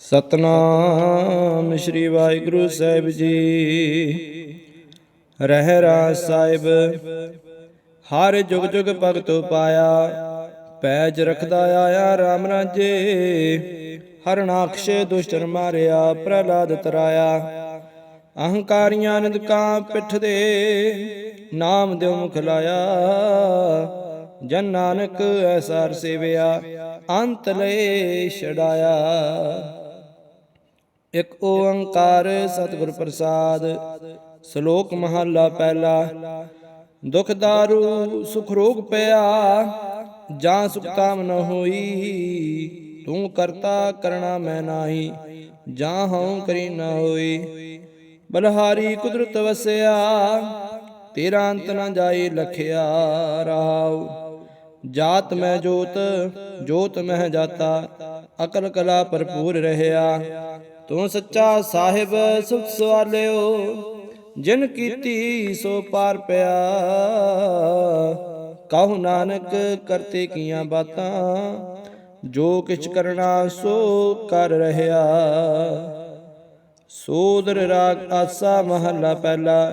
ਸਤਨਾਮ ਸ੍ਰੀ ਵਾਹਿਗੁਰੂ ਸਾਹਿਬ ਜੀ। ਰਹਿ ਰਾਸ ਸਾਹਿਬ, ਹਰ ਜੁਗ ਜੁਗ ਭਗਤੋ ਪਾਇਆ ਪੈਜ ਰਖਦਾ ਆਇਆ RAM ਰਾਜੇ। ਹਰਨਾਕਸ਼ੇ ਦੁਸ਼ਟਨ ਮਾਰਿਆ, ਪ੍ਰਹਲਾਦ ਤਰਾਇਆ। ਅਹੰਕਾਰੀਆਂ ਨਿੰਦਕਾਂ ਪਿੱਠ ਦੇ ਨਾਮ ਦਿਉ ਮੁਖ ਲਾਇਆ। ਜਨ ਨਾਨਕ ਐਸਾਰ ਸੇਵਿਆ, ਅੰਤ ਲਏ ਛਡਾਇਆ। ਇਕ ਓੰਕਾਰ ਸਤਿਗੁਰ ਪ੍ਰਸਾਦ, ਸ਼ਲੋਕ ਮਹਲਾ ਪਹਿਲਾ। ਦੁਖ ਦਾਰੂ, ਸੁਖ ਰੋਗ ਪਿਆ, ਜਾਂ ਸੁਖ ਤਾਮ ਨ ਹੋਈ, ਤੂੰ ਕਰਤਾ ਕਰਣਾ ਮੈਂ ਨਾਹੀ, ਜਾਂ ਹਉ ਕਰੀ ਨ ਹੋਈ। ਬਲਹਾਰੀ ਕੁਦਰਤ ਵਸਿਆ, ਤੇਰਾ ਅੰਤ ਨ ਜਾਏ ਲਖਿਆ ਰਹਾਉ। ਜਾਤ ਮੈਂ ਜੋਤ ਜੋਤ ਮਹਿ ਜਾਤਾ, ਅਕਲ ਕਲਾ ਭਰਪੂਰ ਰਹਿਆ। ਤੂੰ ਸੱਚਾ ਸਾਹਿਬ ਸੁਖ ਸਵਾਲਿਓ, ਜਿਨ ਕੀਤੀ ਸੋ ਪਾਰ ਪਿਆ। ਕਹੂ ਨਾਨਕ ਕਰਤੇ ਕੀਆਂ ਬਾਤਾਂ, ਜੋ ਕਿਛ ਕਰਨਾ ਸੋ ਕਰ ਰਹਿਆ। ਸੋਦਰ ਰਾਗ ਆਸਾ ਮਹੱਲਾ ਪਹਿਲਾ,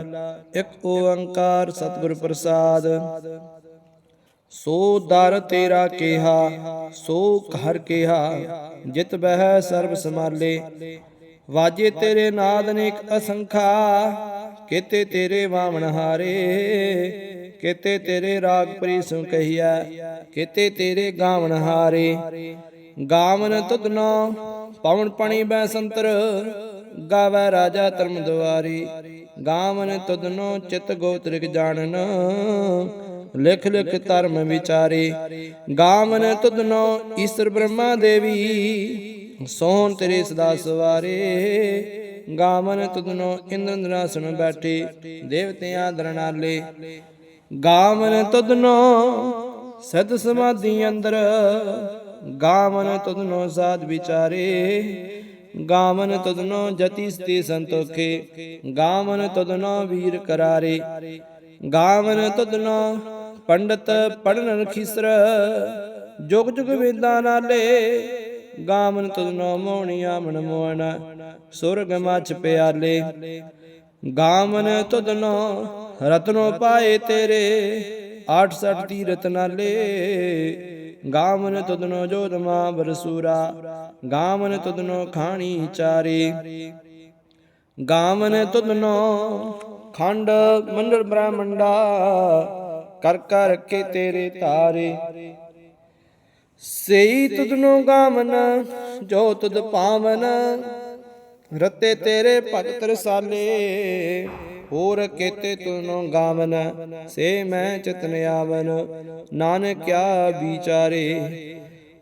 ਇੱਕ ਓੰਕਾਰ ਸਤਿਗੁਰ ਪ੍ਰਸਾਦ। ਸੋ ਦਰ ਤੇਰਾ ਕਿਹਾ, ਸੋ ਘਰ ਕਿਹਾ, ਜਿਤ ਬਹਿ ਸਰਬ ਸਮਾਲੇ ਵਾਜੇ ਤੇਰੇ ਨਾਦ ਅਨੇਕ ਅਸੰਖਾ, ਕਿਤੇ ਤੇਰੇ ਵਾਵਣ ਹਾਰੇ। ਕਿਤੇ ਤੇਰੇ ਰਾਗ ਪ੍ਰੀਸੁ ਕਹੀਆ ਕਿਤੇ ਤੇਰੇ ਗਾਵਣ ਹਾਰੇ। ਗਾਵਨ ਤੁਧਨੋ ਪਵਨ ਪਣੀ ਬੈ ਸੰਤਰ, ਗਾਵੈ ਰਾਜਾ ਧਰਮ ਦੁਆਰੀ। ਗਾਵਨ ਤੁਧਨੋ ਚਿਤ ਗੋਤਰਿਕ ਜਾਣਨ। ਲਿਖ ਲਿਖ ਧਰਮ ਵਿਚਾਰੇ। ਗਾਵਨ ਤੁਧਨੋ ਈਸ਼ਰ ਬ੍ਰਹਮਾ ਦੇਵੀ। ਸੋਹਣ ਤੇਰੇ ਸਦਾ ਸਵਾਰੇ। ਗਾਵਨ ਤੁਧਨੋ ਇੰਦਰਾਸਨ ਬੈਠੇ। ਦੇਵਤਿਆਂ ਦਰਨਾਲੇ ਗਾਵਨ ਤੁਧਨੋ ਸਦ ਸਮਾਧੀ ਅੰਦਰ। ਗਾਵਨ ਤੁਧਨੋ ਸਾਧ ਵਿਚਾਰੇ। ਗਾਵਨ ਤੁਧਨੋ ਜਤੀ ਸਤੀ ਸੰਤੋਖੇ, ਗਾਵਨ ਤੁਧਨੋ ਵੀਰ ਕਰਾਰੇ। ਗਾਵਨ ਤੁਧਨੋ ਪੰਡਤ ਪੜਨ ਰਖੀਸਰ ਜੁਗ ਜੁਗ ਵੇਦਾਂ ਨਾਲੇ। ਗਾਵਨ ਤੁਧਨੋ ਮੋਹਣੀਆਂ ਮਨ ਮੋਹਨ ਸੁਰਗ ਮਛ ਪਿਆਲੇ। ਗਾਵਨ ਤੁਧਨੋ ਰਤਨੋ ਪਾਏ ਤੇਰੇ 68 ਤੀਰਤ ਨਾਲੇ। ਗਾਵਨ ਤੁਧਨੋ ਜੋਧਮਾ ਬਰਸੂਰਾ ਗਾਵਨ ਤੁਧਨੋ ਖਾਣੀ ਚਾਰੇ। ਗਾਵਨ ਤੁਧਨੋ ਖੰਡ ਮੰਡਲ ਬ੍ਰਹਮੰਡਾ, ਕਰ ਕਰ ਰੱਖੇ ਤੇਰੇ ਤਾਰੇ। ਸਈ ਤੁਧਨੋ ਗਾਵਨ, ਜੋ ਤੁਧ ਪਾਵਨ, ਰਤੇ ਤੇਰੇ ਭਗਤ ਰਸਾਲੇ। ਹੋਰ ਕੇਤੇ ਤੁਨੋ ਗਾਵਨ, ਸੇ ਮੈਂ ਚਤਨ ਆਵਨ ਨਾਨਕ ਕਿਆ ਵਿਚਾਰੇ।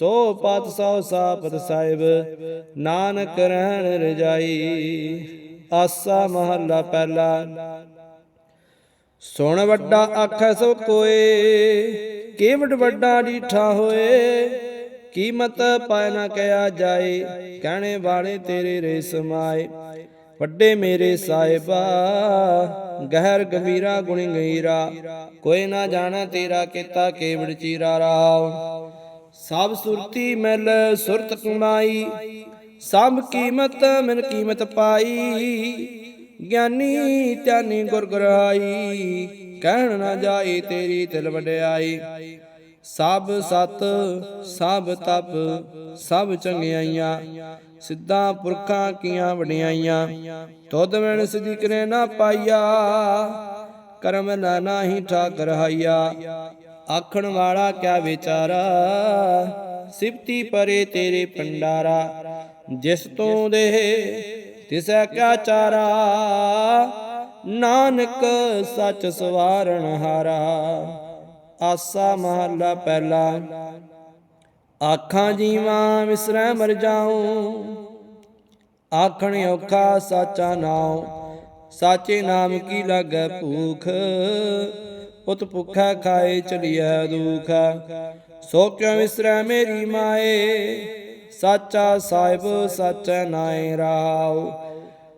ਸੋ ਪਤ ਸੋ ਸਾਪਤ ਸਾਹਿਬ, ਨਾਨਕ ਰਹਿਣ ਰਜਾਈ, ਆਸਾ ਮਹੱਲਾ ਪਹਿਲਾ। ਸੁਣ ਵੱਡਾ ਆਖੈ ਸੋ ਕੋਏ, ਕੇਵਟ ਵੱਡਾ ਡੀਠਾ ਹੋਏ, ਕੀਮਤ ਪਾਇ ਨਾ ਕਿਆ ਜਾਏ, ਕਹਿਣੇ ਵਾਲੇ ਤੇਰੇ ਰੇ ਸਮਾਏ ਵੱਡੇ ਮੇਰੇ ਸਾਹਿਬਾ, ਗਹਿਰ ਗੰਭੀਰਾ ਗੁਣੀ ਗਹੀਰਾ ਕੋਈ ਨਾ ਜਾਣਾ ਤੇਰਾ ਕੀਤਾ ਕੇਵੜ ਚੀਰਾ ਰਾਵ ਸਭ ਸੁਰਤੀ ਮਿਲ, ਸੁਰਤ ਕਮਾਈ। ਸਭ ਕੀਮਤ ਮਨ ਕੀਮਤ ਪਾਈ। ਗਿਆਨੀ ਧਿਆਨੀ ਗੁਰ ਗਰਾਈ, ਕਹਿਣ ਨਾ ਜਾਏ ਤੇਰੀ ਤਿਲ ਵਡਿਆਈ। ਸਭ ਸਤ, ਸਭ ਤਪ, ਸਭ ਚੰਗਿਆਈਆਂ, ਸਿੱਧਾ ਪੁਰਖਾਂ ਕੀਆਂ ਵਡਿਆਈਆਂ। ਤੁਧ ਵਣ ਸਿਧੀ ਕਰੇ ਨਾ ਪਾਈਆ, ਕਰਮ ਨਾ ਨਾਹੀ ਠਾਕ ਰਹਾਈਆ ਆਖਣ ਵਾਲਾ ਕਿਆ ਵਿਚਾਰਾ? ਸਿਫਤੀ ਪਰੇ ਤੇਰੇ ਪੰਡਾਰਾ ਜਿਸ ਤੋਂ ਦੇ ਤਿਸੈ ਕਿਆ ਚਾਰਾ? ਨਾਨਕ ਸੱਚ ਸਵਾਰਣ ਹਾਰਾ, ਆਸਾ ਮਹੱਲਾ ਪਹਿਲਾ। ਆਖਾਂ ਜੀਵਾਂ ਵਿਸਰੈ ਮਰ ਜਾਉ, ਆਖਣ ਔਖਾ ਸਾਚਾ ਨਾਮ ਸਾਚੇ ਨਾਮ ਕੀ ਲਾਗੈ ਭੂਖ? ਉਤ ਭੁਖਾ ਖਾਏ ਚਲਿਐ ਦੁਖ। ਸੋ ਕਿਉ ਵਿਸਰੈ ਮੇਰੀ ਮਾਏ, ਸਾਚਾ ਸਾਹਿਬ ਸਾਚਾ ਨਾਏ ਰਾਉ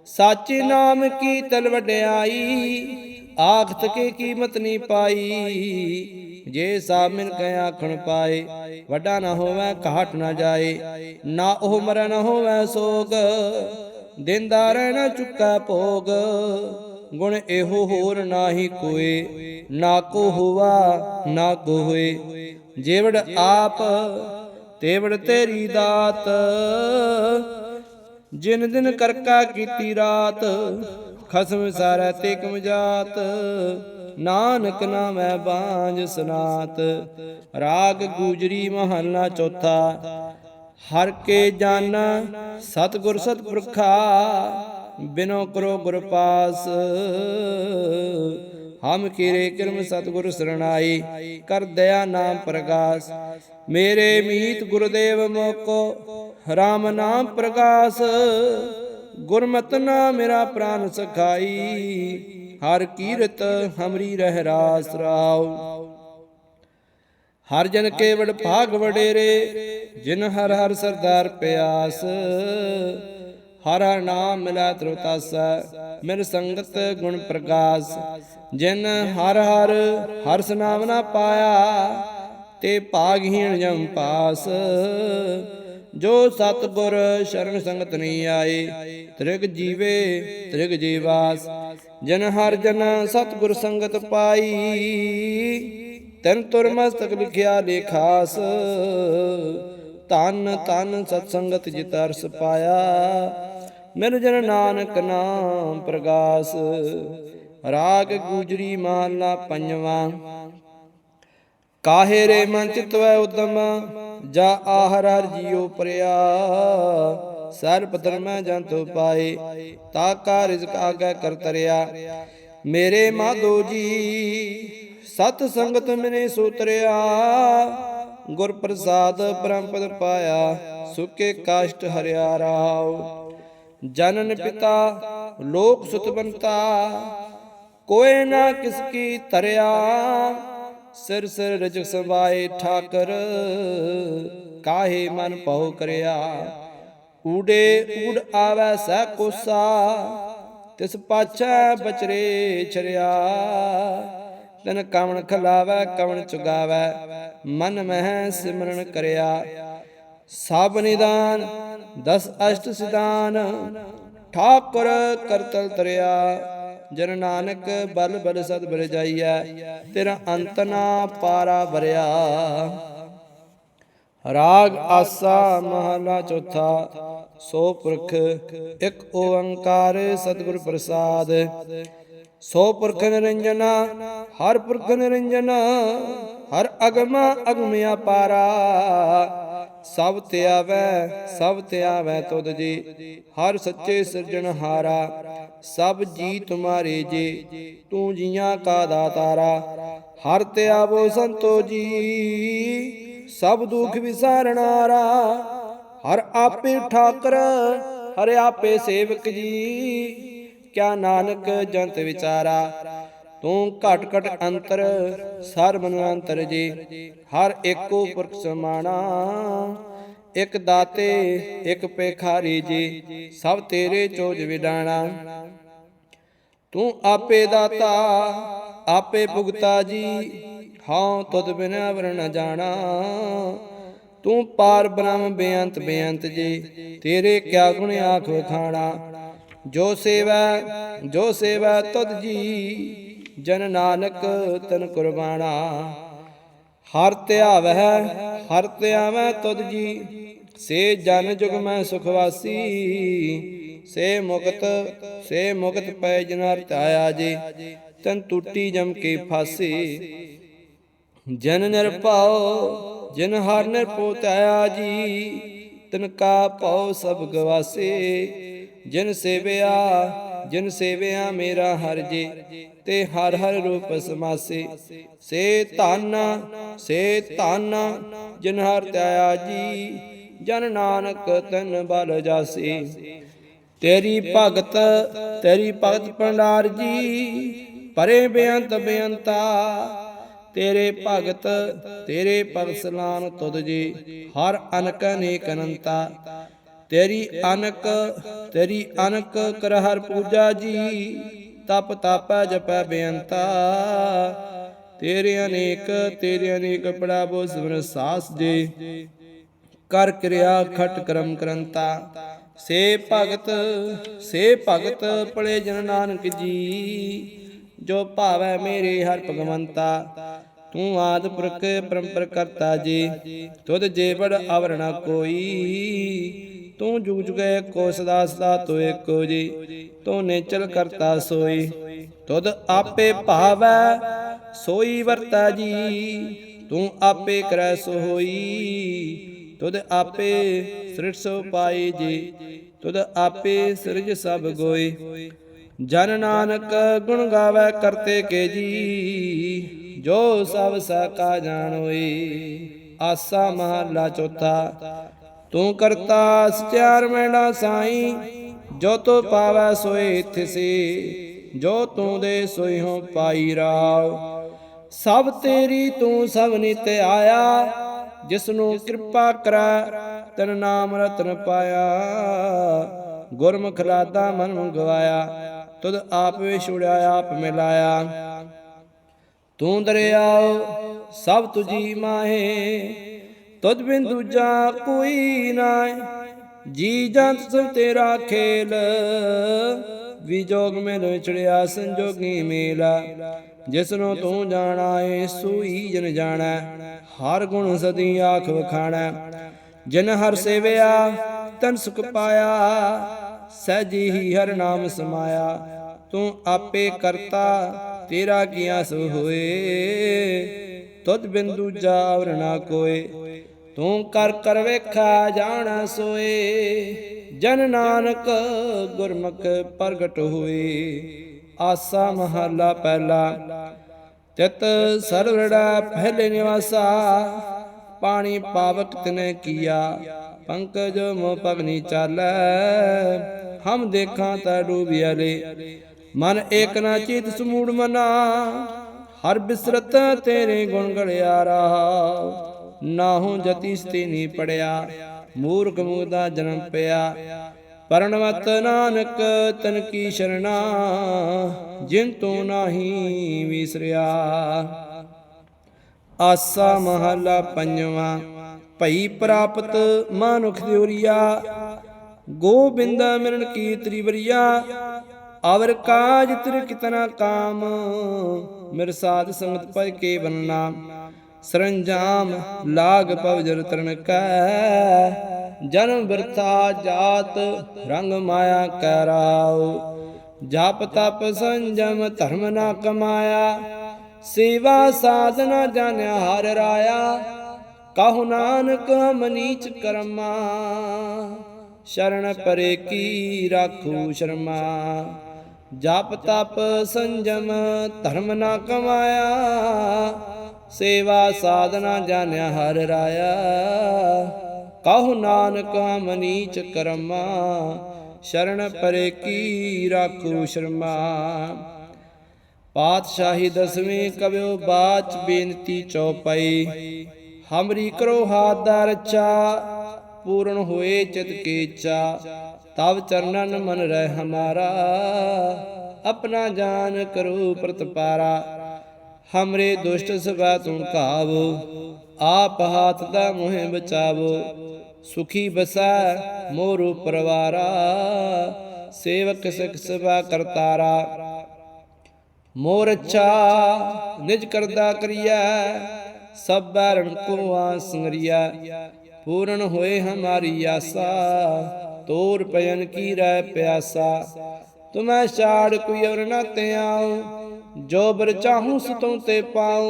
ਸਾਚੇ ਨਾਮ ਕੀ ਤਲ ਵਡਿਆਈ, ਆਖਤ ਕੇ ਕੀਮਤ ਨਹੀਂ ਪਾਈ। ਜੇ ਸਾ ਮਿਲ ਕੇ ਆਖਣ ਪਾਏ, ਵੱਡਾ ਨਾ ਹੋਵੇ, ਘਾਟ ਨਾ ਜਾਏ। ਨਾ ਉਹ ਮਰਨ ਨਾ ਹੋਵੇ ਸੋਗ, ਦਿੰਦਾ ਰਹਿਣਾ ਚੁੱਕਾ ਭੋਗ। ਗੁਣ ਇਹੋ ਹੋਰ ਨਾਹੀ ਕੋਏ, ਨਾ ਕੋ ਹੁਆ, ਨਾ ਕੋ ਹੋਏ। ਜੇਵੜ ਆਪ, ਤੇਵੜ ਤੇਰੀ ਦਾਤ। ਜਿਨ ਦਿਨ ਕਰਕਾ ਕੀਤੀ ਰਾਤ, ਖਸਮ ਸਾਰਾ ਤੇ ਕਮ ਜਾਤ। ਨਾਨਕ ਨਾਮੈ ਬਾਂਝ ਸਨਾਤ। ਰਾਗ ਗੂਜਰੀ ਮਹੱਲਾ ਚੌਥਾ। ਹਰ ਕੇ ਜਨ ਸਤਿਗੁਰ ਸਤਿਪੁਰਖਾ। ਬਿਨੋ ਕਰੋ ਗੁਰ ਪਾਸ। ਹਮ ਕੀਰੇ ਕਿਰਮ ਸਤਿਗੁਰ ਸਰਣਾਈ, ਕਰ ਦਇਆ ਨਾਮ ਪ੍ਰਗਾਸ। ਮੇਰੇ ਮੀਤ ਗੁਰਦੇਵ ਮੋਕੋ RAM ਨਾਮ ਪ੍ਰਗਾਸ। ਗੁਰਮਤਿ ਨਾ ਮੇਰਾ ਪ੍ਰਾਨ ਸਖਾਈ, ਹਰ ਕੀਰਤ ਹਮਰੀ ਰਹਿ ਰਾਸ ਰਾਉ। ਹਰ ਜਨ ਕੇਵੜ ਭਾਗ ਵਡੇਰੇ, ਜਿਨ ਹਰ ਹਰ ਸਰਦਾਰ ਪਿਆਸ। ਹਰ ਹਰ ਨਾਮ ਮਿਲੈ ਮਿਲਾ ਤਰਤਾਸਾ ਮਿਲ ਸੰਗਤ ਗੁਣ ਪ੍ਰਕਾਸ਼ ਜਿਨ ਹਰ ਹਰ ਹਰਸ ਨਾਮ ਨਾ ਪਾਇਆ, ਤੇ ਭਾਗਹੀਣ ਜਮ ਪਾਸ। ਜੋ ਸਤਗੁਰ ਸ਼ਰਨ ਸੰਗਤ ਨਹੀਂ ਆਏ, ਤ੍ਰਿਗ ਜੀਵੇ, ਤ੍ਰਿਗ ਜੀਵਾਸ। ਜਨ ਹਰ ਜਨ ਸਤਗੁਰ ਸੰਗਤ ਪਾਈ, ਤਨ ਤੁਰ ਮਸਤਕ ਲਿਖਿਆ ਲੇਖਾਸ ਤਨ ਤਨ ਸਤ ਸੰਗਤ ਜਿਤ ਅਰਸ ਪਾਇਆ ਮਿਲ ਜਨ ਨਾਨਕ ਨਾਮ ਪ੍ਰਗਾਸ, ਰਾਗ ਗੁਜਰੀ ਮਾਲਾ ਪੰਜਵਾ। ਕਾਹੇ ਰੇ ਮਨ ਚਿਤਵੈ ਉਦਮ, ਜਾ ਆਹਰ ਹਰ ਜੀਉ ਪਰਿਆ। ਸਰਬ ਧਰਮੈ ਜੰਤੁ ਪਾਏ, ਤਾ ਕਾ ਰਿਜ਼ਕ ਆਗੈ ਕਰ ਮੇਰੇ ਮਾਧੋ ਜੀ, ਸਤ ਸੰਗਤ ਮਿਨੇ ਸੂਤਰਿਆ। ਗੁਰ ਪ੍ਰਸਾਦ ਪਰਮਪਦ ਪਾਇਆ, ਸੁਕੇ ਕਾਸ਼ਟ ਹਰਿਆ ਰਾਉ ਜਨਨ ਪਿਤਾ, ਲੋਕ ਸੁਤਬੰਤਾ ਕੋਏ ਨਾ ਕਿਸ ਕੀ ਤਰਿਆ ਸਿਰ ਸਿਰ ਰਜਕ ਸਵਾਏ ਠਾਕਰ, ਕਾਹੇ ਮਨ ਪਉ ਕਰਿਆ। ਊੜੇ ਊੜ ਆਵੈ ਸਹਿ ਕੋਸਾ, ਤਿਸ ਪਾਛੈ ਬਚਰੇ ਛਰਿਆ। ਤਨ ਕਵਣ ਖਲਾਵੈ, ਕਵਣ ਚੁਗਾਵੈ, ਮਨ ਮਹਿ ਸਿਮਰਨ ਕਰਿਆ। ਸਭ ਨਿਦਾਨ ਦਸ ਅਸ਼ਟ ਸਿਦਾਨ ਠਾਕੁਰ ਕਰਤਲ ਤਰਿਆ, ਜਨ ਨਾਨਕ ਬਲ ਬਲ ਸਦ ਬਲ ਜਾਈਐ, ਤੇਰਾ ਅੰਤ ਨਾ ਪਾਰਾ ਭਰਿਆ ਰਾਗ ਆਸਾ ਮਹਲਾ ਚੌਥਾ, ਸੋ ਪੁਰਖ ਇੱਕ ਓੰਕਾਰ ਸਤਿਗੁਰ ਪ੍ਰਸਾਦ। ਸੋ ਪੁਰਖ ਨਿਰੰਜਨ, ਹਰ ਪੁਰਖ ਨਿਰੰਜਨ, ਹਰ ਅਗਮ ਅਗਮ ਅਪਾਰਾ ਸਭ ਤੇ ਆਵੈ, ਸਭ ਤੇ ਆਵੈ ਤੁਧ ਜੀ। ਹਰ ਸੱਚੇ ਸਿਰਜਣਹਾਰਾ ਸਭ ਜੀ ਤੁਮਾਰੇ ਜੀ। ਤੂੰ ਜੀਆਂ ਕਾ ਦਾਤਾਰਾ, ਹਰ ਤੇ ਆਵੋ ਸੰਤੋ ਜੀ। ਸਭ ਦੁਖ ਵਿਸਾਰਣਾਰਾ ਹਰ ਆਪੇ ਠਾਕਰ, ਹਰ ਆਪੇ ਸੇਵਕ ਜੀ। ਕਿਆ ਨਾਨਕ ਜੰਤ ਵਿਚਾਰਾ ਤੂੰ ਘਟ ਘਟ ਅੰਤਰ, ਸਰ ਅੰਤਰ ਜੀ, ਹਰ ਏਕੋ ਪੁਰਖ ਸਮਾਣਾ। ਇਕ ਦਾਤੇ, ਇਕ ਪੇਖਾਰੀ ਜੀ, ਸਭ ਤੇਰੇ ਚੋਜ ਵਿਡਾਣਾ। ਤੂੰ ਆਪੇ ਦਾਤਾ, ਆਪੇ ਭੁਗਤਾ ਜੀ ਹਾਂ ਤੁਧ ਬਿਨਾ ਵਰਨ ਜਾਣਾ। ਤੂੰ ਪਾਰ ਬ੍ਰਹਮ ਬੇਅੰਤ ਬੇਅੰਤ ਜੀ, ਤੇਰੇ ਕਿਆ ਗੁਣ ਆਖ ਵਖਾਣਾ ਜੋ ਸੇਵਾ ਜੋ ਸੇਵਾ ਤੁਧ ਜੀ ਜਨ ਨਾਨਕ ਤਨ ਕੁਰਬਾਨਾ। ਹਰ ਧਿਆਵੈ ਹਰ ਧਿਆਵੈ ਤੁਧ ਜੀ। ਸੇ ਜਨ ਜੁਗ ਮੈਂ ਸੁਖਵਾਸੀ ਸੇ ਮੁਕਤ ਸੇ ਮੁਕਤ ਪੈ ਜਨਰ ਤਾਇਆ ਜੀ। ਤਨ ਟੂਟੀ ਜਮ ਕੇ ਫਾਸੀ। ਜਨ ਨਿਰਭਉ ਜਿਨ ਹਰ ਨਿਰਭਉ ਤਾਇਆ ਜੀ। ਤਨ ਕਾ ਭਉ ਸਭ ਗਵਾਸੇ। ਜਿਨ ਸੇਵਿਆ ਜਿਨ ਸੇਵਿਆ ਮੇਰਾ ਹਰ ਜੀ, ਤੇ ਹਰ ਹਰ ਰੂਪ ਸਮਾਸੇ। ਸੇ ਧਨ ਸੇ ਧਨ, ਜਿਨ ਹਰ ਧਿਆਇਆ ਜੀ, ਜਨ ਨਾਨਕ ਤਨ ਬਲ ਜਾਸੀ। ਤੇਰੀ ਭਗਤ ਤੇਰੀ ਭਗਤ ਭੰਡਾਰ ਜੀ ਪਰੇ ਬੇਅੰਤ ਬੇਅੰਤਾ। ਤੇਰੇ ਭਗਤ ਤੇਰੇ ਭਗਤ ਸਲਾਮ ਤੁਧ ਜੀ, ਹਰ ਅਨਕ ਅਨੇਕ ਅਨੰਤਾ। ਤੇਰੀ ਅਨਕ ਤੇਰੀ ਅਨਕ ਕਰ ਹਰ ਪੂਜਾ ਜੀ, ਤਪ ਤਾਪੈ ਜਪੈ ਬੇਅੰਤਾ। ਤੇਰੇ ਅਨੇਕ ਤੇਰੇ ਅਨੇਕ ਪੜਾਵੋ ਸਿਮਰ ਸਾਸ ਜੇ। ਕਰ ਕਿਰਿਆ ਖਟ ਕਰਮ ਕਰੰਤਾ। ਸੇ ਭਗਤ ਸੇ ਭਗਤ ਪੜੇ ਜਨ ਨਾਨਕ ਜੀ। ਜੋ ਭਾਵੈ ਮੇਰੇ ਹਰ ਭਗਵੰਤਾ, ਤੂੰ ਆਦ ਪੁਰਖ ਪਰੰਪਰ ਕਰਤਾ ਜੀ। ਤੁਧ ਜੇਵੜ ਅਵਰਣਾ ਕੋਈ। ਤੂੰ ਜੁਗ ਜੁਗੇ ਕੋ ਸਦਾ ਸਦਾ ਤੋ ਏਕੋ ਜੀ, ਤੂੰ ਨੇਚਲ ਕਰਤਾ ਸੋਈ। ਤੁਧ ਆਪੇ ਭਾਵੈ, ਸੋਈ ਵਰਤਾ ਜੀ, ਤੂੰ ਆਪੇ ਕਰੈ ਸੋ ਹੋਈ ਤੁਧ ਆਪੇ ਸ੍ਰਿਟ ਸੋ ਪਾਈ ਜੀ, ਤੁਧ ਆਪੇ ਸਿਰਜ ਸਭ ਗੋਈ। ਜਨ ਨਾਨਕ ਗੁਣ ਗਾਵੇ ਕਰਤੇ ਕੇ ਜੀ, ਜੋ ਸਭ ਸਕਾ ਜਾਣੋਈ। ਆਸਾ ਮਹਲਾ ਚੌਥਾ ਤੂੰ ਕਰਤਾ ਸਚਿਆਰ ਮੈਂਡਾ ਸਾਈ, ਜੋ ਤੋ ਪਾਵੈ ਸੋਏ ਥਿਸੀ ਜੋ ਤੂੰ ਦੇ ਸੋਈ ਹੋ ਪਾਈ ਰਾਵ ਸਭ ਤੇਰੀ ਤੂੰ ਸਭ ਨਿਤ ਆਇਆ ਜਿਸ ਨੂੰ ਕਿਰਪਾ ਕਰੈ, ਤਨ ਨਾਮ ਰਤਨ ਪਾਇਆ। ਗੁਰਮੁਖ ਲਾਦਾ ਮਨ ਗਵਾਇਆ ਤੁਧ ਆਪ ਵਿਛੁੜਿਆ ਆਪ ਮਿਲਾਇਆ। ਤੂੰ ਦਰਿਆਓ, ਸਭ ਤੁਜੀ ਮਾਹੇ ਤੁਧ ਬਿਨ ਦੂਜਾ ਕੋਈ ਨਾਏ, ਜੀ ਜੰਤ ਸਭ ਤੇਰਾ ਖੇਲ। ਵਿਜੋਗ ਮੇਲ ਵਿਛੜਿਆ ਸੰਜੋਗੀ ਮੇਲਾ। ਜਿਸ ਨੂੰ ਤੂੰ ਜਾਣਾ ਏ ਸੂਈ ਜਨ ਜਾਣਾ। ਹਰ ਗੁਣ ਸਦੀ ਆਖ ਵਖਾਣਾ। ਜਿਨ ਹਰ ਸੇਵਿਆ, ਤਨ ਸੁਖ ਪਾਇਆ। ਸਹਿਜੀ ਹੀ ਹਰ ਨਾਮ ਸਮਾਇਆ। ਤੂੰ ਆਪੇ ਕਰਤਾ, ਤੇਰਾ ਕੀਆ ਸੋ ਹੋਏ। ਤੁਧ ਬਿੰਦੂ ਜਾਵਰ ਨਾ ਕੋਏ। ਤੂੰ ਕਰ ਕਰ ਵੇਖਾ ਜਾਣਾ ਸੋਏ। ਜਨ ਨਾਨਕ ਗੁਰਮੁਖ ਪ੍ਰਗਟ ਹੋਏ। ਆਸਾ ਮਹਲਾ ਪਹਿਲਾ। ਤਿਤ ਸਰਵੜਾ ਪਹਿਲੇ ਨਿਵਾਸਾ। ਪਾਣੀ ਪਾਵਕ ਤਨੇ ਕੀਆ। ਪੰਕਜ ਮੋ ਪਗਨੀ ਚਾਲੈ। ਹਮ ਦੇਖਾਂ ਤਾ ਡੂਬਿਆਲੇ ਮਨ ਏਕ ਨਾ ਚੀਤ ਸਮੂੜ ਮਨਾ। ਹਰ ਬਿਸਰਤ ਤੇਰੇ ਗੁਣ ਗਲਿਆ ਰਹਾ ਨਾਹੂ ਜਤੀ ਸਤੀ ਨੀ ਪੜਿਆ, ਮੂਰਖ ਮੂਦਾ ਜਨਮ ਪਿਆ। ਪਰਣਵਤ ਨਾਨਕ, ਤਨ ਕੀ ਸ਼ਰਣਾ, ਜਿਨ ਤੂੰ ਨਾਹੀ ਵਿਸਰਿਆ। ਆਸਾ ਮਹਲਾ ਪੰਜਵਾ, ਭਈ ਪ੍ਰਾਪਤ ਮਾਨੁਖ ਦਿਉਰੀਆ, ਗੋਬਿੰਦ ਮਿਲਨ ਕੀ ਤ੍ਰਿਵਰੀਆ, ਅਵਰ ਕਾਜ ਤਿਰ ਕਿਤਨਾ ਕਾਮ ਮਿਰ ਸਾਧ ਸੰਗਤ ਪਇ ਕੇ ਬੰਨਾ। ਸਰੰਜਾਮ ਲਾਗ ਪਵਜਰ ਤਰਨ ਕੈ, ਜਨਮ ਬਿਰਥਾ ਜਾਤ ਰੰਗ ਮਾਇਆ ਕੈ ਰਾਉ। ਜਪ ਤਪ ਸੰਜਮ ਧਰਮ ਨਾ ਕਮਾਇਆ, ਸੇਵਾ ਸਾਧਨਾ ਜਾਣਿਆ ਹਰ ਰਾਇਆ। ਕਹੁ ਨਾਨਕ ਮਨੀਚ ਕਰਮਾ, ਸ਼ਰਨ ਪਰੇ ਕੀ ਰਾਖੂ ਸ਼ਰਮਾ। ਜਪ ਤਪ ਸੰਜਮ ਧਰਮ ਨਾ ਕਮਾਇਆ ਸੇਵਾ ਸਾਧਨਾ ਜਾਣਿਆ ਹਰ ਰਾਇਆ। ਕਹੁ ਨਾਨਕ ਮਨੀਚ ਕਰਮਾ, ਸ਼ਰਨ ਪਰੇ ਕੀ ਰਾਖੂ ਸ਼ਰਮਾ। ਪਾਤਸ਼ਾਹੀ ਦਸਵੇਂ ਕਵਿਓ ਬਾਚ ਬੇਨਤੀ ਚਉਪਈ ਹਮਰੀ ਕਰੋ ਹਾਥ ਦਾ ਰੱਚਾ, ਪੂਰਨ ਹੋਏ ਚਿਤ ਕੇ ਚਾ ਤਵ ਚਰਨਨ ਮਨ ਰਹਿ ਹਮਾਰਾ। ਆਪਣਾ ਜਾਨ ਕਰੋ ਪ੍ਰਤਪਾਰਾ। ਹਮਰੇ ਦੁਸ਼ਟ ਸਭਾ ਤੂੰ ਘਾਵੋ ਆਪ ਹਾਥ ਦਾ ਮੋਹਿ ਬਚਾਵੋ ਸੁਖੀ ਬਸਾ ਮੋਰੂ ਪਰਵਾਰਾ ਸੇਵਕ ਸਿਖ ਸਭਾ ਕਰਤਾਰਾ ਮੋਰ ਅੱਛਾ ਨਿਜ ਕਰਦਾ ਕਰੀਆ ਸਭ ਬੈਰਣ ਕੋ ਆਸੰਗਰੀਆ ਪੂਰਨ ਹੋਏ ਹਮਾਰੀ ਆਸਾ ਤੋਰ ਪਇਨ ਕੀ ਰਹਿ ਪਿਆਸਾ ਤੁਮੈ ਛਾੜ ਕੋਈ ਔਰ ਨਾ ਤੇ ਆਉ ਜੋ ਬਰ ਚਾਹੂੰ ਸਤੋਂ ਤੇ ਪਾਉ,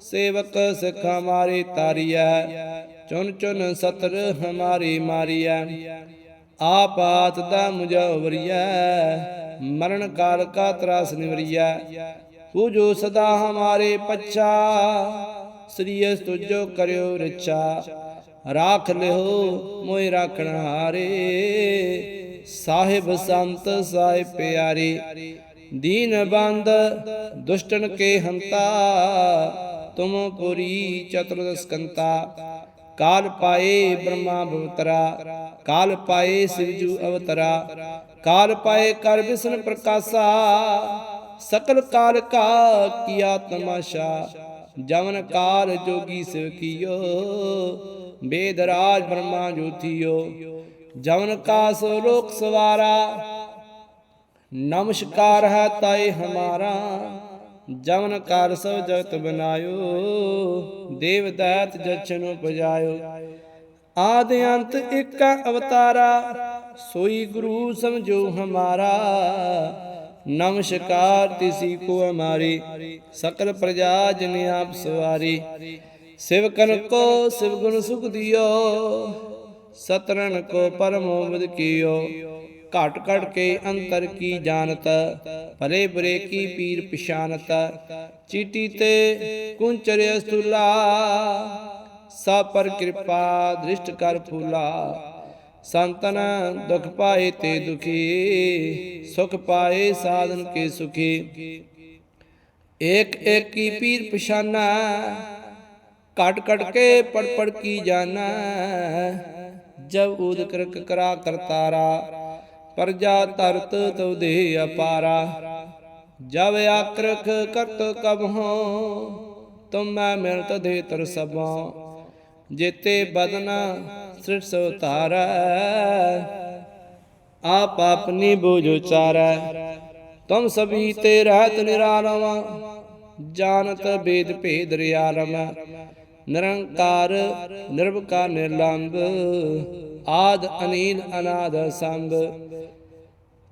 ਸੇਵਕ ਸਿਖ ਹਮਾਰੇ ਤਾਰੀਐ ਚੁਨ ਚੁਨ ਸਤਰ ਹਮਾਰੀ ਮਾਰੀਐ। ਆਪਾਤ ਦਾ ਮੁਜਵਰੀਐ ਮਰਨ ਕਾਲ ਕਾ ਤਰਾਸ ਨਿਵਰੀਐ। ਪੂਜੋ ਸਦਾ ਹਮਾਰੇ ਪੱਛਾ ਸ੍ਰੀਯ ਤੁਜੋ ਕਰਿਓ ਰਛਾ। ਰਾਖ ਲਿਓ ਮੋਇ ਰਾਖਣ ਹਾਰੇ, ਸਾਹਿਬ ਸੰਤ ਸਾਹਿਬ ਪਿਆਰੇ। ਦੀਨ ਬੰਦ, ਦੁਸ਼ਟਨ ਕੇ ਹੰਤਾ, ਤੁਮ ਪੁਰੀ ਚਤੁਰਦਸਕੰਤਾ ਕਾਲ ਪਾਏ ਬ੍ਰਹਮਾ ਬਵਤਰਾ, ਕਾਲ ਪਾਏ ਸਿਵਜੂ ਅਵਤਰਾ। ਕਾਲ ਪਾਏ ਕਰ ਵਿਸ਼ਨ ਪ੍ਰਕਾਸ਼ਾ, ਸਕਲ ਕਾਲ ਕਾ ਕੀਆ ਤਮਾਸ਼ਾ। ਜਵਨ ਕਾਲ ਜੋਗੀ ਸਿਵ ਕੀਓ ਵੇਦ ਰਾਜ ਬ੍ਰਹਮਾ ਜੋਤੀਓ। ਜਵਨ ਕਾ ਸੋ ਲੋਕ ਸਵਾਰਾ ਨਮਸਕਾਰ ਹੈ ਤਾਏ ਹਮਾਰਾ ਜਵਨ ਕਰ ਸਭ ਜਗਤ ਬਨਾਇਓ, ਦੇਵ ਦਾਤ ਜਛਨ ਉਪਜਾਇਓ। ਆਦ ਅੰਤ ਇੱਕ ਅਵਤਾਰਾ, ਸੋਈ ਗੁਰੂ ਸਮਝੋ ਹਮਾਰਾ। ਨਮਸਕਾਰ ਤਿਸੀ ਕੋ ਹਮਾਰੀ, ਸਕਲ ਪ੍ਰਜਾ ਜਨ ਆਪ ਸਵਾਰੀ। ਸਿਵਕਨ ਕੋ ਸਿਵ ਗੁਣ ਸੁਖ ਦਿਓ ਸਤਰਨ ਕੋ ਪਰਮੋਮਦ ਕੀਓ। ਘਟ ਘਟ ਕੇ ਅੰਤਰ ਕੀ ਜਾਣਤ ਭਲੇ ਬੁਰੇ ਕੀ ਪੀਰ ਪਛਾਨਤ। ਚੀਟੀ ਤੇ ਕੁੰਚਰ ਅਸਤੁਲਾ ਸਾ ਪਰ ਕਿਰਪਾ ਦ੍ਰਿਸ਼ਟ ਕਰ ਫੂਲਾ। ਸੰਤਨ ਦੁਖ ਪਾਏ ਤੇ ਦੁਖੀ, ਸੁਖ ਪਾਏ ਸਾਧਨ ਕੇ ਸੁਖੀ। ਏਕ ਏਕ ਕੀ ਪੀਰ ਪਛਾਨਾ ਕਟ ਕਟ ਕੇ ਪੜ ਪੜ ਕੀ ਜਾਣਾ ਜਬ ਉਦ ਕਰਕ ਕਰਾ ਕਰਤਾਰਾ ਪਰਜਾ ਤਰਤ ਤਉ ਦੇ ਅਪਾਰਾ, ਜਬ ਆਕਰਖ ਕਰਤ ਕਬ ਤੁਮ ਮੈਂ ਮਿਲਤ ਦੇ ਤਰ ਸਭੋ, ਜੇਤੇ ਬਦਨ ਸ੍ਰਿਟ ਸੋ ਤਾਰੈ ਆਪ ਆਪਨੀ ਬੋਝ ਉਚਾਰੈ, ਤੁਮ ਸਭੀ ਤੇ ਰਹਿਤ ਨਿਰਾਲਮ, ਜਾਣਤ ਬੇਦ ਭੇਦ ਰਿਆਲਮ, ਨਿਰੰਕਾਰ ਨਿਰਭਕਾਰ ਨਿਰਲੰਭ, ਆਦ ਅਨੀਲ ਅਨਾਦ ਸੰਭ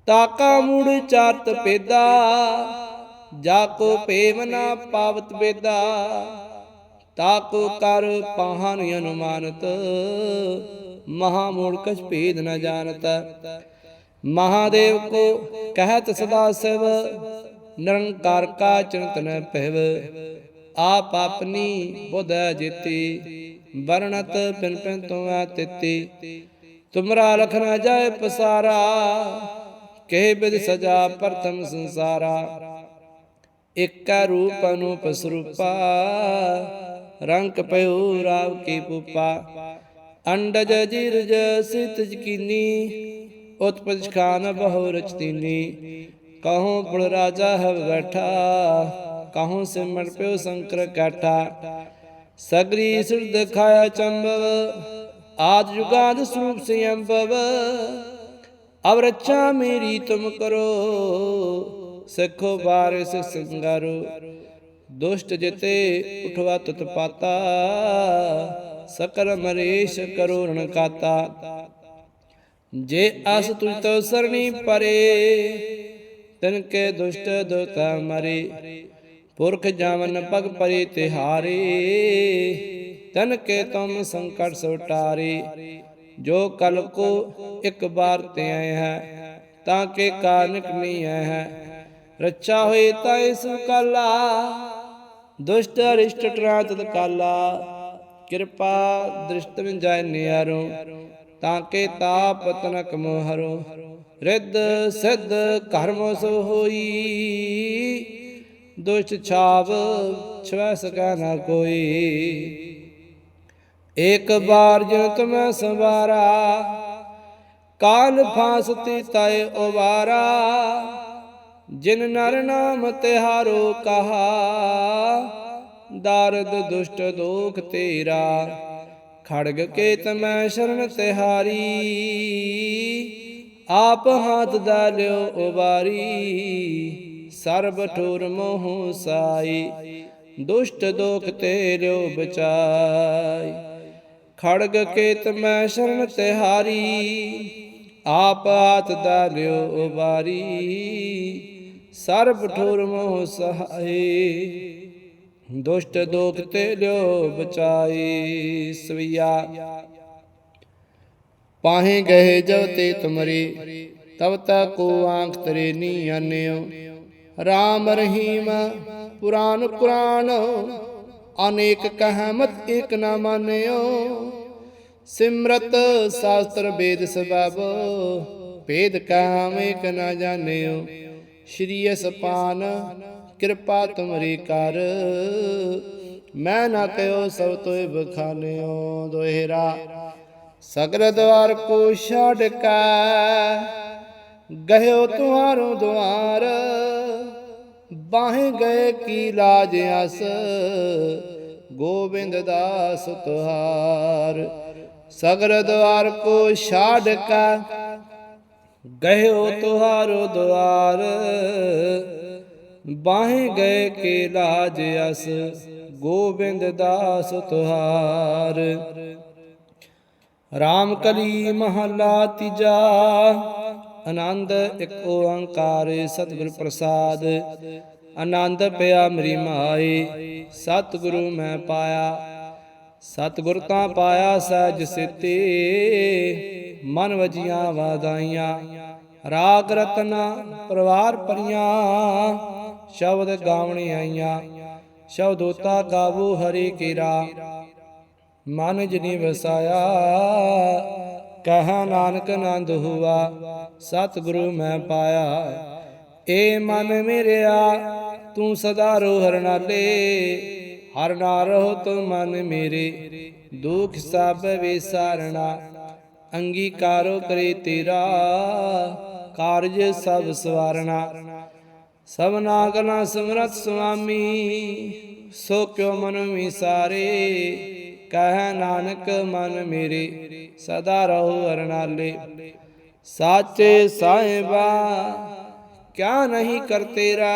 ਤਾਕਾ ਮੂੜ ਚਾਰਤ ਪੇਦਾ, ਜਾ ਕੋ ਭੇਵ ਨਾ ਪਾਵਤ ਬੇਦਾ। ਤਾਕੋ ਕਰ ਪਾਹਨ ਅਨੁਮਾਨਤ ਮਹਾ ਮੂੜ ਕਛ ਭੇਦ ਨ ਜਾਣਤ। ਮਹਾਦੇਵ ਕੋ ਕਹਿਤ ਸਦਾ ਸਿਵ, ਨਿਰੰਕਾਰ ਕਾ ਚਿੰਤ ਨ ਪਹਿਵ ਆਪ ਆਪਨੀ ਬੁਧ ਜਿਤੀ, ਵਰਣਤ ਪਿਨ ਪਿਨ ਤੁਮੈ ਤਿਤੀ। ਤੁਮਰਾ ਲਖ ਨ ਜਾਏ ਪਸਾਰਾ ਕਹਿ ਬਿਦ ਸਜਾ ਪ੍ਰਥਮ ਸੰਸਾਰਾ, ਇਕੈ ਰੂਪ ਅਨੂਪ ਸਰੂਪਾ ਰੰਗ ਪਇਓ ਰਾਵ ਕੀ ਪੂਪਾ, ਅੰਡਜ ਜਿਰਜ ਸਿਤ ਜਕੀਨੀ, ਉਤਪਜ ਖਾਨ ਬਹੁ ਰਚਤੀਨੀ, ਕਹੂੰ ਪੁਲ ਰਾਜਾ ਹੈ ਬੈਠਾ, ਕਹੂੰ ਸਿਮਰ ਪਿਓ ਸ਼ੰਕਰ ਕਾਠਾ, ਸਗਰੀ ਸੁਰ ਦਿਖਾਇਆ ਚੰਬਵ, ਆਦ ਜੁਗਾਦ ਸਰੂਪ ਸੰਭਵ ਅਬ ਰੱਛਾ ਮੇਰੀ ਤੁਮ ਕਰੋ, ਸਿੱਖੋ ਬਾਰਿਸ ਸੰਗਾਰੋ। ਦੁਸ਼ਟ ਜਿਤੇ ਉਠਵਾ ਤਤ ਪਾਤਾ, ਸਕਰ ਮਰੇਸ਼ ਕਰੋ ਰਣ ਕਾਤਾ। ਜੇ ਅਸ ਤੁਜ ਤੋ ਸਰਣੀ ਪਰੇ, ਤਨ ਕੇ ਦੁਸ਼ਟ ਦੋਤਾ ਮਰੇ। ਪੁਰਖ ਜਾਵਨ ਪਗ ਪਰੇ ਤਿਹਾਰੇ, ਤਨ ਕੇ ਤੁਮ ਸੰਕਟ ਸੁਟਾਰੇ। ਜੋ ਕਲ ਕੋ ਇੱਕ ਬਾਰ ਤੇ ਆਏ ਹੈ, ਤਾਂ ਕੇ ਕਾਰਨਕ ਨਹੀਂ ਆਏ ਹੈ। ਰੱਛਾ ਹੋਏ ਤਾਂ ਇਸ ਕਾਲਾ ਦੁਸ਼ਟ ਅਰਿਸ਼ਟ ਟਰਾ ਤਤ ਕਾਲਾ ਕਿਰਪਾ ਦ੍ਰਿਸ਼ਟ ਵਿਨ ਜਾਏ ਨਿਆਰੋ, ਤਾਂ ਕੇ ਤਾਪ ਤਨਕ ਮੋਹਰੋ ਰਿੱਧ ਸਿੱਧ ਕਰਮ ਸੋ ਹੋਈ, ਦੁਸ਼ਟ ਛਾਵ ਛਵੈ ਸਕੈ ਨਾ ਕੋਈ। ਏਕ ਬਾਰ ਜਿਨ ਤੁਮੈ ਸੰਵਾਰਾ ਕਾਲ ਫਾਸਤੀ ਤੈ ਉਵਾਰਾ, ਜਿਨ ਨਰ ਨਾਮ ਤਿਹਾਰੋ ਕਹਾ, ਦਾਰਦ ਦੁਸ਼ਟ ਦੋਖ ਤੇਰਾ, ਖੜਗ ਕੇ ਤਮੈ ਸ਼ਰਨ ਤਿਹਾਰੀ, ਆਪ ਹਾਥ ਦਾ ਲਿਓ ਉਬਾਰੀ ਸਰਬ ਠੋਰ ਮੋਹ ਸਾਈ, ਦੁਸ਼ਟ ਦੋਖ ਤੇ ਬਚਾਈ। ਖੜਗ ਕੇਤ ਮੈਂ ਸ਼ਰਨ ਤਿਹਾਰੀ ਆਪ ਆਤ ਦਾ ਲਿਓ ਉਬਾਰੀ। ਸਰਬ ਠੋਰ ਮੋਹ ਸਹਾਈ, ਦੁਸ਼ਟ ਦੋਖ ਤੇ ਲਿਓ ਬਚਾਈ। ਸਵਈਆ, ਪਾਹੇ ਗਏ ਜਬ ਤੇ ਤੁਮਰੇ, ਤਬ ਤਕ ਕੋ ਆਂਖ ਤਰੇ ਨੀ ਆਨਿਓ RAM ਰਹੀਮ ਪੁਰਾਨ ਕੁਰਾਨ ਅਨੇਕ ਕਹਮਤ ਏਕ ਨਾ ਮਾਨਿਓ। ਸਿਮਰਤ ਸ਼ਾਸਤਰ ਵੇਦ ਸਬਬ, ਭੇਦ ਕਾਮ ਏਕ ਨਾ ਜਾਣਿਓ। ਸ਼੍ਰੀ ਅਸਪਾਨ, ਕਿਰਪਾ ਤੁਮਰੀ ਕਰ। ਮੈਂ ਨਾ ਕਹਿਓ ਸਭ ਤੋਇ ਬਖਾਨਿਓ ਦੋਹਿਰਾ। ਸਗਰ ਦਵਾਰ ਕੋ ਛੱਡ ਕੈ, ਗਹਿਓ ਤੁਹਾਰੋ ਦੁਆਰ। ਬਾਹੇ ਗਏ ਕੀ ਲਾਜ ਅਸ ਗੋਬਿੰਦ ਦਾਸ ਤੁਹਾਰ ਸਗਰ ਦਵਾਰ ਕੋ ਛੱਡ ਕੈ, ਗਹਿਓ ਤੁਹਾਰੋ ਦੁਆਰ ਬਾਹੇ ਗਏ ਕੇ ਲਾਜ ਅਸ, ਗੋਬਿੰਦ ਦਾਸ ਤੁਹਾਰ ਰਾਮ ਕਲੀ ਮਹਲਾ ਤੀਜਾ, ਆਨੰਦ ਇੱਕ ਓੰਕਾਰ ਸਤਿਗੁਰ ਪ੍ਰਸਾਦ। ਆਨੰਦ ਪਿਆ ਮਰੀ ਮਾਈ। ਸਤਿਗੁਰੂ ਮੈਂ ਪਾਇਆ। ਸਤਿਗੁਰ ਤਾਂ ਪਾਇਆ ਸਹਿਜ ਸਿੱਤੇ ਮਨ ਵਜੀਆਂ ਵਾਦਾਈਆਂ ਰਾਗ ਰਤਨਾ ਪਰਵਾਰ ਪਰੀਆਂ। ਸ਼ਬਦ ਗਾਵਣੀ ਆਈਆਂ। ਸ਼ਬਦ ਗਾਵੋ ਹਰੀ ਕੀਰਾ। ਮਨ ਜਿਨੀ ਵਸਾਇਆ। ਕਹਾ ਨਾਨਕ ਆਨੰਦ ਹੁਆ। ਸਤਿਗੁਰੂ ਮੈਂ ਪਾਇਆ। ਏ ਮਨ ਮੇਰਿਆ। ਤੂੰ ਸਦਾ ਰੋ ਹਰ ਨਾਲੇ ਹਰ ਨਾ ਰਹੋ ਤੂੰ ਮਨ ਮੇਰੇ। ਦੁਖ ਸਭ ਵਿਸਾਰਣਾ, ਅੰਗੀਕਾਰੋ ਕਰੇ ਤੇਰਾ, ਕਾਰਜ ਸਭ ਸਵਾਰਣਾ। ਸਭਨਾ ਕਲਾ ਸਮਰਤ ਸੁਆਮੀ, ਸੋ ਕਿਉ ਮਨ ਵਿਸਾਰੇ, ਕਹਿ ਨਾਨਕ ਮਨ ਮੇਰੇ, ਸਦਾ ਰਹੋ ਅਰਨਾਲੇ ਸਾਚੇ ਸਾਹਿਬਾ, ਕਿਆ ਨਹੀਂ ਕਰ ਤੇਰਾ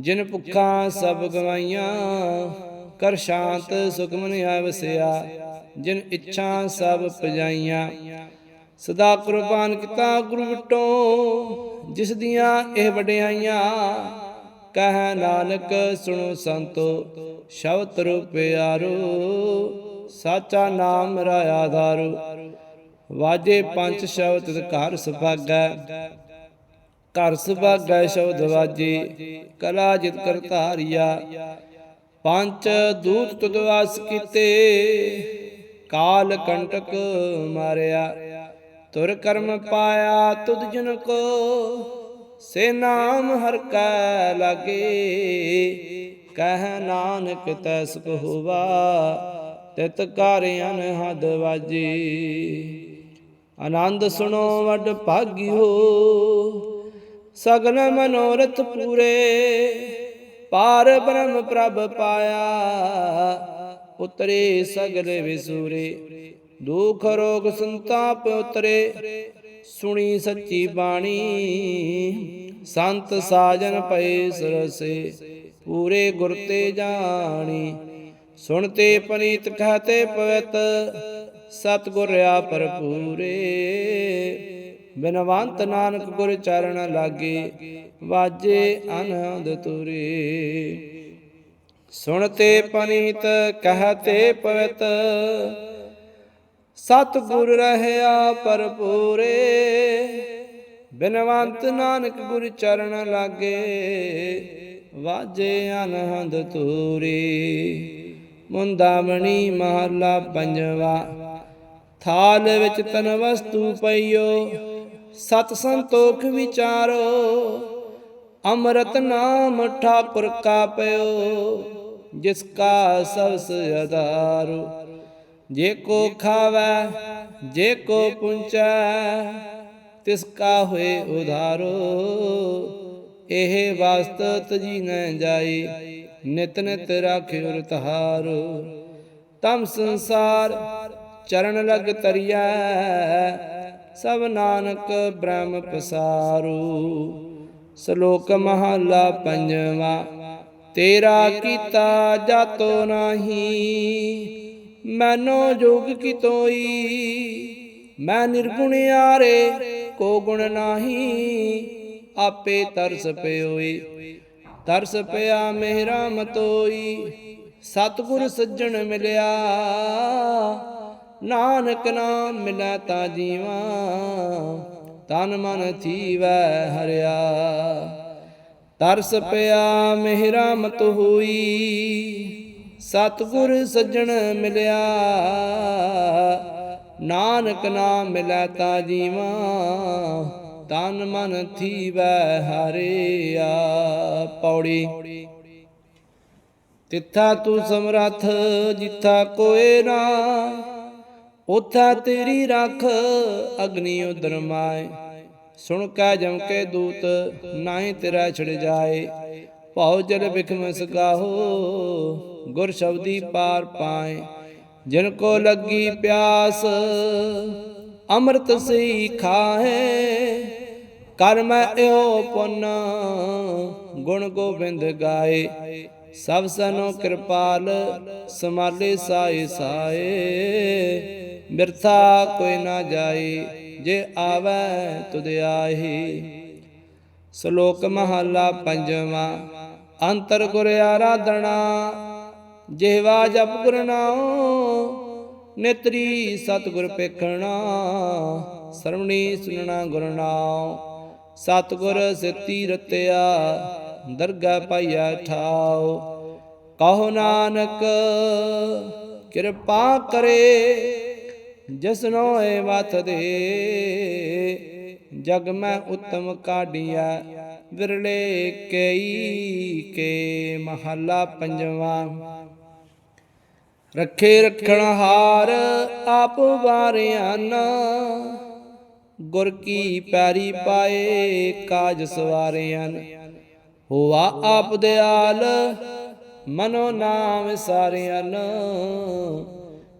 ਜਿਨ ਭੁੱਖਾਂ ਸਭ ਗਵਾਈਆਂ, ਕਰ ਸ਼ਾਂਤ ਸੁਖ ਮਨ ਵਸਿਆ ਜਿਨ ਇੱਛਾ ਸਭ ਪਜਾਈਆਂ ਸਦਾ ਕੁਰਬਾਨ ਕੀਤਾ ਗੁਰੂ ਵਿਟੋ। ਜਿਸ ਦੀਆਂ ਇਹ ਵਡਿਆਈਆਂ, ਕਹਿ ਨਾਨਕ ਸੁਣੋ ਸੰਤੋ, ਸ਼ਬਦ ਰੂਪ ਸਾਚਾ ਨਾਮ ਮੇਰਾ ਆਧਾਰੂ ਵਾਜੇ ਪੰਜ ਸ਼ਬਦ, ਘਰ ਸੁਭਾਗੈ। ਘਰ ਸੁਭਾਗੈ ਸ਼ਬਦ ਵਾਜੇ, ਕਲਾ ਜਿਤ ਕਰ ਧਾਰਿਆ। ਪੰਜ ਦੂਤ ਤੁਧ ਵਾਸ ਕੀਤੇ, ਕਾਲ ਕੰਟਕ ਮਾਰਿਆ। ਤੁਰ ਕਰਮ ਪਾਇਆ ਤੁਧ ਜਨ ਕੋ, ਸੇ ਨਾਮ ਹਰ ਕੈ ਲਾਗੇ। ਕਹਿ ਨਾਨਕ ਤੈਸ ਕੋ ਹੋਵਾ ਤਿਤ ਕਾਰਿਆਨ ਹਦ ਵਾਜੀ। ਆਨੰਦ ਸੁਣੋ ਵੱਡ ਭਾਗਿਓ ਸਗਲ ਮਨੋਰਥ ਪੂਰੇ। ਪਾਰ ਬ੍ਰਹਮ ਪ੍ਰਭ ਪਾਇਆ, ਉਤਰੇ ਸਗਲ ਵਿਸੂਰੇ। ਦੁਖ ਰੋਗ ਸੰਤਾਪ ਉਤਰੇ, ਸੁਣੀ ਸੱਚੀ ਬਾਣੀ। ਸੰਤ ਸਾਜਨ ਪਏ ਸਰਸੇ, ਪੂਰੇ ਗੁਰ ਤੇ ਜਾਣੀ। ਸੁਣਤੇ ਪਨੀਤ ਕਹਤੇ ਪਵਿੱਤ, ਸਤਿਗੁਰ ਆ ਭਰਪੂਰੇ। ਬਿਨਵੰਤ ਨਾਨਕ ਗੁਰ ਚਰਨ ਲਾਗੇ, ਵਾਜੇ ਅਨੰਦ ਤੁਰੇ। ਸੁਣਤੇ ਪਨੀਤ, ਕਹਤੇ ਪਵਿੱਤ, ਸਤਿਗੁਰ ਰਹਿਆ ਪਰਪੂਰੇ ਬਿਨਵੰਤ ਨਾਨਕ ਗੁਰ ਚਰਨ ਲਾਗੇ, ਵਾਜੇ ਅਨੰਦ ਤੂਰੀ। ਮੁੰਦਾਮਣੀ ਮਹਲਾ ਪੰਜਵਾ, ਥਾਲ ਵਿੱਚ ਤਨ ਵਸਤੂ ਪਈਓ। ਸਤ ਸੰਤੋਖ ਵਿਚਾਰੋ, ਅੰਮ੍ਰਿਤ ਨਾਮ ਠਾਕੁਰ ਕਾ ਪਇਓ ਜਿਸ ਕਾ ਸਬਸ ਅਧਾਰੂ। ਜੇ ਕੋ ਖਾਵੈ, ਜੇ ਕੋ ਪੁੰਚੈ, ਤਿਸ ਕਾ ਹੋਏ ਉਧਾਰੋ। ਇਹ ਵਾਸਤ ਤਜੀ ਨ ਜਾਈ, ਨਿਤ ਨਿਤ ਰਾਖਿਓ ਤਹਾਰੋ ਤਮ ਸੰਸਾਰ ਚਰਨ ਲਗ ਤਰੀਐ ਸਭ ਨਾਨਕ ਬ੍ਰਹਮ ਪਸਾਰੂ। ਸ਼ਲੋਕ ਮਹਲਾ ਪੰਜਵਾ, ਤੇਰਾ ਕੀਤਾ ਜਾਤੋ ਨਾਹੀ, ਮੈਨੋ ਜੋਗ ਕੀ ਤੋਈ ਮੈਂ ਨਿਰਗੁਣ ਆਰੇ ਕੋ ਗੁਣ ਨਾਹੀ, ਆਪੇ ਤਰਸ ਪਿਓਈ, ਤਰਸ ਪਿਆ ਮੇਰਾ ਮਤੋਈ, ਸਤਿਗੁਰ ਸੱਜਣ ਮਿਲਿਆ। ਨਾਨਕ ਨਾਮ ਮਿਲੈ ਤਾ ਜੀਵਾ, ਤਨ ਮਨ ਥੀਵੈ ਹਰਿਆ। ਤਰਸ ਪਿਆ ਮੇਰਾ ਮਤ ਹੋਈ, ਸਤਿਗੁਰ ਸੱਜਣ ਮਿਲਿਆ। ਨਾਨਕ ਨਾਮ ਮਿਲੈ ਤਾ ਜੀਵਾ, ਤਨ ਮਨ ਥੀਵੈ ਹਰਿਆ। ਪੌੜੀ। ਤਿੱਥਾ ਤੂੰ ਸਮਰੱਥ, ਜਿੱਥਾ ਕੋਏ ਨਾ ਉਥਾ ਤੇਰੀ ਰੱਖ, ਅਗਨੀ ਉਦਰ ਮਾਏ। ਸੁਣ ਕੈ ਜਮ ਕੇ ਦੂਤ, ਨਾਹੀ ਤੇਰਾ ਛੜ ਜਾਏ। ਭਉ ਜਲ ਬਿਖਮ ਸਗਾਹੋ ਗੁਰ ਸ਼ਬਦੀ ਪਾਰ ਪਾਏ। ਜਿਨ ਕੋ ਲੱਗੀ ਪਿਆਸ, ਅੰਮ੍ਰਿਤ ਸਈ ਖਾਏ ਕਰ ਮੈਂ ਇਹੋ ਪੁੰਨ, ਗੁਣ ਗੋਬਿੰਦ ਗਾਏ। ਸਭ ਸਨੋ ਕਿਰਪਾਲ, ਸਮਾਲੇ ਸਾਏ ਸਾਏ। ਬਿਰਥਾ ਕੋਈ ਨਾ ਜਾਏ, ਜੇ ਆਵੈ ਤੁਧ ਆਹੀ। ਸ਼ਲੋਕ ਮਹਲਾ ਪੰਜਵਾਂ, ਅੰਤਰ ਗੁਰ ਆਰਾਧਨਾ, ਜਿਹਵਾ ਜਪ ਗੁਰ ਨਾਉ, ਨੇਤਰੀ ਸਤਿਗੁਰ ਪੇਖਣਾ ਸਰਵਣੀ ਸੁਨਣਾ ਗੁਰ ਨਾਉ। ਸਤਿਗੁਰ ਸਿੱਤੀ ਰਤਿਆ ਦਰਗਾ ਪਾਈਆ ਠਾਉ। ਕਹੋ ਨਾਨਕ ਕਿਰਪਾ ਕਰੇ ਜਿਸਨੋ ਏ ਵਤ ਦੇ, ਜਗ ਮੈਂ ਉਤਮ ਕਾਢੀਆ, ਵਿਰਲੇ ਕਈ ਕੇ ਮਹੱਲਾ ਪੰਜਵਾਂ। ਰੱਖੇ ਰੱਖਣ ਹਾਰ ਆਪ ਵਾਰਿਆਨ ਗੁਰ ਕੀ ਪੈਰੀ ਪਾਏ ਕਾਜ ਸਵਾਰਿਆਨ ਹੋਆ ਆਪ ਦਿਆਲ, ਮਨੋ ਨਾਮ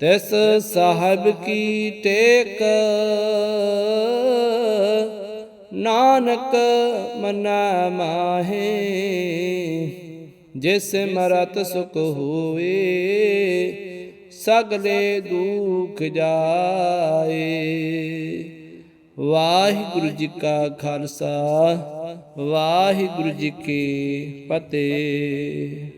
ਤਿਸ ਸਾਹਿਬ ਕੀ ਟੇਕ। ਨਾਨਕ ਮਨਾ ਮਾਹੇ, ਜਿਸ ਮਰਤ ਸੁਖ ਹੋਵੇ, ਸਗਲੇ ਦੁਖ ਜਾਏ। ਵਾਹਿਗੁਰੂ ਜੀ ਕਾ ਖਾਲਸਾ, ਵਾਹਿਗੁਰੂ ਜੀ ਕੀ ਫਤਿਹ।